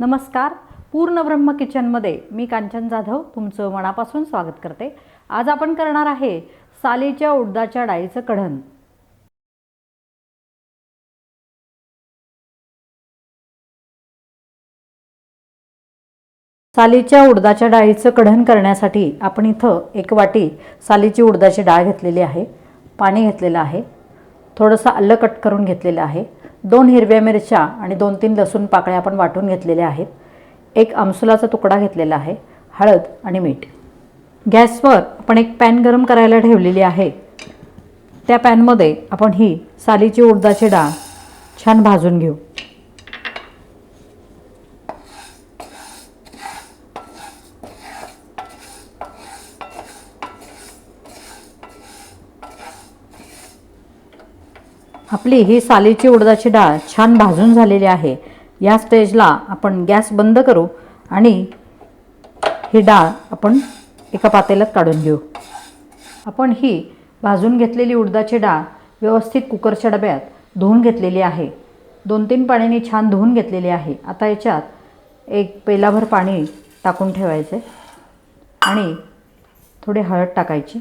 नमस्कार. पूर्ण ब्रह्म किचनमध्ये मी कांचन जाधव तुमचं मनापासून स्वागत करते. आज आपण करणार आहे सालीच्या उडदाच्या डाळीचं कढण. सालीच्या उडदाच्या डाळीचं कढण करण्यासाठी आपण इथं एक वाटी सालीची उडदाची डाळ घेतलेली आहे. पाणी घेतलेलं आहे. थोडंसं आलं कट करून घेतलेलं आहे. दोन हिरव्या मिरच्या आणि दोन तीन लसूण पाकळ्या आपण वाटून घेतलेल्या आहेत. एक आमसुलाचा तुकडा घेतलेला आहे हळद आणि मीठ. गॅसवर आपण एक पॅन गरम करायला ठेवलेली आहे. त्या पॅनमध्ये आपण ही सालीची उडदाची डाळ छान भाजून घेऊ. आपली ही सालीची उडदाची डाळ छान भाजून झालेली आहे. या स्टेजला आपण गॅस बंद करू आणि ही डाळ आपण एका पातेल्यात काढून घेऊ. आपण ही भाजून घेतलेली उडदाची डाळ व्यवस्थित कुकरच्या डब्यात धुवून घेतलेली आहे. दोन तीन पाण्याने छान धुवून घेतलेली आहे. आता याच्यात एक पेलाभर पाणी टाकून ठेवायचे आणि थोडी हळद टाकायची.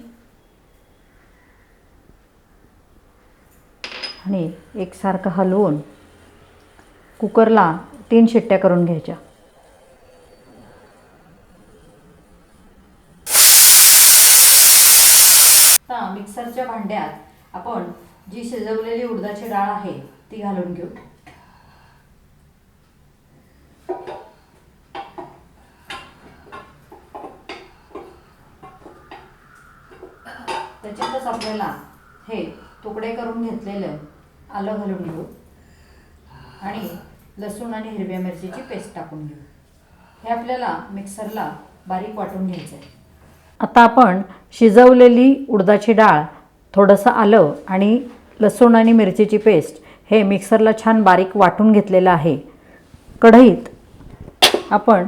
आणि एकसारखं हलवून कुकरला तीन शिट्ट्या करून घ्यायच्या. आता मिक्सरच्या भांड्यात आपण जी शिजवलेली उडदाची डाळ आहे ती घालून घेऊ. त्याच्यातच आपल्याला हे तुकडे करून घेतलेलं आलं घालून घेऊ. आणि लसूण आणि हिरव्या मिरचीची पेस्ट टाकून घेऊ. हे आपल्याला मिक्सरला बारीक वाटून घ्यायचं आहे आता आपण शिजवलेली उडदाची डाळ थोडंसं आलं आणि लसूण आणि मिरचीची पेस्ट हे मिक्सरला छान बारीक वाटून घेतलेलं आहे. कढईत आपण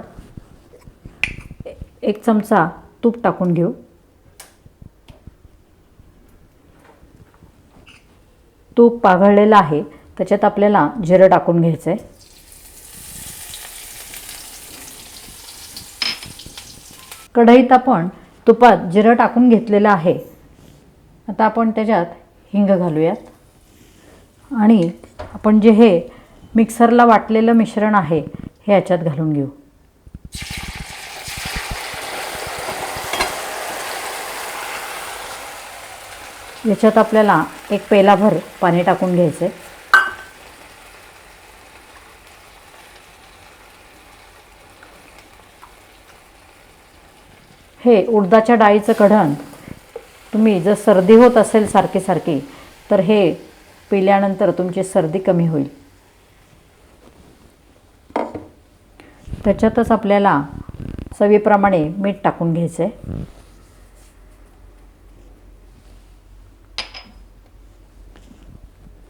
एक चमचा तूप टाकून घेऊ. तूप पाघळलेलं आहे त्याच्यात आपल्याला जिरं टाकून घ्यायचं आहे कढईत आपण तुपात जिरं टाकून घेतलेलं आहे. आता आपण त्याच्यात हिंग घालूयात. आणि आपण जे हे मिक्सरला वाटलेलं मिश्रण आहे हे याच्यात घालून घेऊ. याच्यात आपल्याला एक पेलाभर पाणी टाकून घ्यायचं आहे. हे उडदाच्या डाळीचं कढण तुम्ही जर सर्दी होत असेल सारखी सारखी तर हे पिल्यानंतर तुमची सर्दी कमी होईल. त्याच्यातच आपल्याला चवीप्रमाणे मीठ टाकून घ्यायचं आहे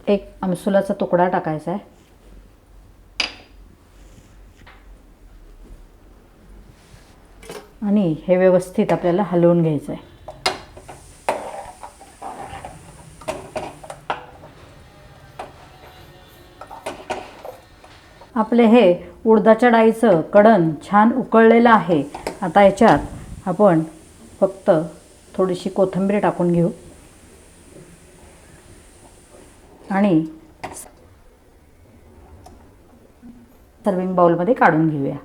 एक आमसुलाचा तुकडा टाकायचा आहे. आणि हे व्यवस्थित आपल्याला हलवून घ्यायचं आहे. आपले हे उडदाच्या डाळीचं कडण छान उकळलेलं आहे. आता याच्यात आपण फक्त थोडीशी कोथिंबीर टाकून घेऊ. आणि सर्विंग बाउलमध्ये काढून घेऊया.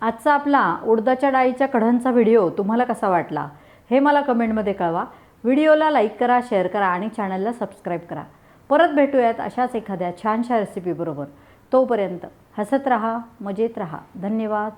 आजचा आपला उडदाच्या डाळीच्या कढणचा व्हिडिओ तुम्हाला कसा वाटला हे मला कमेंटमध्ये कळवा. व्हिडिओला लाईक करा शेअर करा आणि चॅनलला सबस्क्राईब करा. परत भेटूयात अशाच एखाद्या छानशा रेसिपीबरोबर तोपर्यंत हसत रहा मजेत रहा. धन्यवाद.